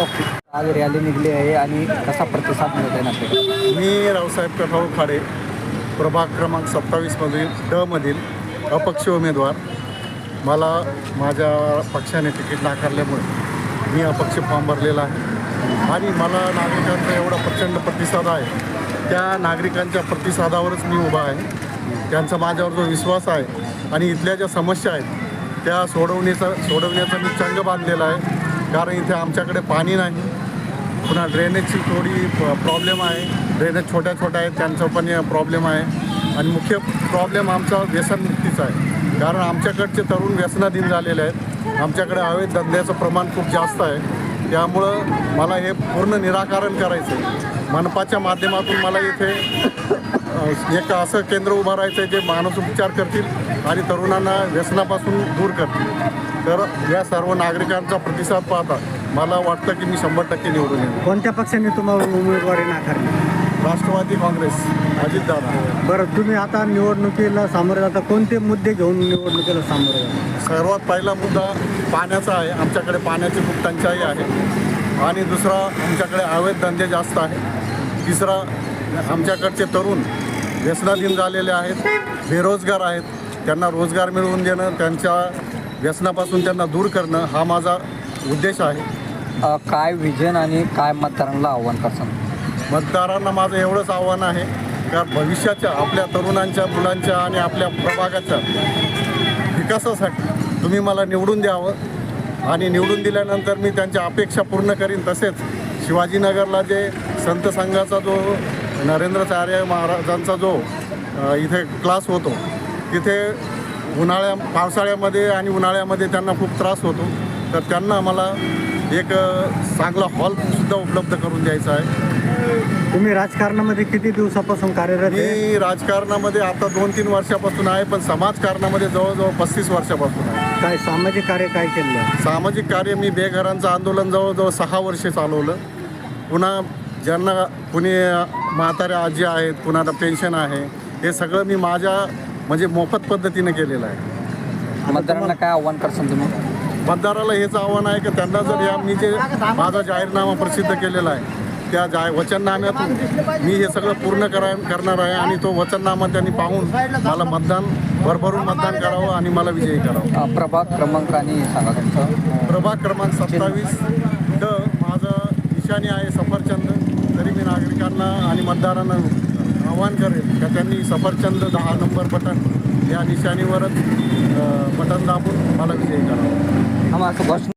Okay आज rally निघली आहे आणि कसा प्रतिसाद मिळत आहे आपल्याकडे मी रावसाहेब कठाऊ खाडे प्रभाग क्रमांक सत्तावीसमधील ड मधील अपक्ष उमेदवार. मला माझ्या पक्षाने तिकीट नाकारल्यामुळे मी अपक्ष फॉर्म भरलेला आहे. आणि मला नागरिकांचा एवढा प्रचंड प्रतिसाद आहे त्या नागरिकांच्या प्रतिसादावरच मी उभा आहे. त्यांचा माझ्यावर जो विश्वास आहे आणि इथल्या ज्या समस्या आहेत त्या सोडवण्याचा सोडवण्याचा मी चंग बांधलेला आहे. कारण इथे आमच्याकडे पाणी नाही. पुन्हा ड्रेनेजची थोडी प्रॉब्लेम आहे. ड्रेनेज छोट्या छोट्या आहेत त्यांचं पण प्रॉब्लेम आहे. आणि मुख्य प्रॉब्लेम आमचा व्यसनमुक्तीचा आहे. कारण आमच्याकडचे तरुण व्यसनाधीन झालेले आहेत. आमच्याकडे अवैध धंद्याचं प्रमाण खूप जास्त आहे. त्यामुळं मला हे पूर्ण निराकरण करायचं आहे मनपाच्या माध्यमातून मला इथे एक असं केंद्र उभं राहायचं आहे जे मानसोपचार करतील आणि तरुणांना व्यसनापासून दूर करतील. तर या सर्व नागरिकांचा प्रतिसाद पाहता मला वाटतं की मी शंभर टक्के निवडून येईल कोणत्या पक्षाने तुम्हाला उमेदवारी नाकारली राष्ट्रवादी काँग्रेस अजितदादा बरं तुम्ही आता निवडणुकीला सामोरे जाता. कोणते मुद्दे घेऊन निवडणुकीला सामोरे जाता? सर्वात पहिला मुद्दा पाण्याचा आहे. आमच्याकडे पाण्याची खूप टंचाई आहे. आणि दुसरा आमच्याकडे अवैध धंदे जास्त आहे. तिसरा आमच्याकडचे तरुण व्यसनाधीन झालेले आहेत. बेरोजगार आहेत. त्यांना रोजगार मिळवून देणं त्यांच्या व्यसनापासून त्यांना दूर करणं हा माझा उद्देश आहे. अ, काय विजन आणि काय मतदारांना आव्हान करसान मतदारांना माझं एवढंच आव्हान आहे का भविष्याच्या आपल्या तरुणांच्या मुलांच्या आणि आपल्या प्रभागाच्या विकासासाठी तुम्ही मला निवडून द्यावं आणि निवडून दिल्यानंतर मी त्यांच्या अपेक्षा पूर्ण करीन. तसेच शिवाजीनगरला जे संत संघाचा जो नरेंद्रचार्य महाराजांचा जो अ, इथे क्लास होतो तिथे उन्हाळ्या पावसाळ्यामध्ये आणि उन्हाळ्यामध्ये त्यांना खूप त्रास होतो. तर त्यांना मला एक चांगला हॉलसुद्धा उपलब्ध करून द्यायचा आहे. तुम्ही राजकारणामध्ये किती दिवसापासून कार्यरत मी राजकारणामध्ये आता दोन तीन वर्षापासून आहे पण समाजकारणामध्ये जवळजवळ पस्तीस वर्षापासून आहे. काय सामाजिक कार्य काय केलं? आहे सामाजिक कार्य मी बेघरांचं आंदोलन जवळजवळ सहा वर्षे चालवलं. पुन्हा ज्यांना कुणी म्हाताऱ्या आजी आहेत कुणाला पेन्शन आहे हे सगळं मी माझ्या म्हणजे मोफत पद्धतीने केलेलं आहे. मतदारांना काय आव्हान करसान तुम्ही? मतदाराला हेच आव्हान आहे की त्यांना जर या मी जे माझा जाहीरनामा प्रसिद्ध केलेला आहे त्या जाय वचननाम्यातून मी हे सगळं पूर्ण करा करणार आहे आणि तो वचननामा त्यांनी पाहून मला मतदान भरभरून मतदान करावं आणि मला विजयी करावं. अ, प्रभाग क्रमांक आणि सांगा तुमचं. प्रभाग क्रमांक सत्तावीस ड माझं निशाणी आहे सफरचंद तरी मी नागरिकांना आणि मतदारांना आवाहन करेल का त्यांनी सफरचंद दहा नंबर बटन या निशाणीवरच बटन दाबून मला विजयी करावं?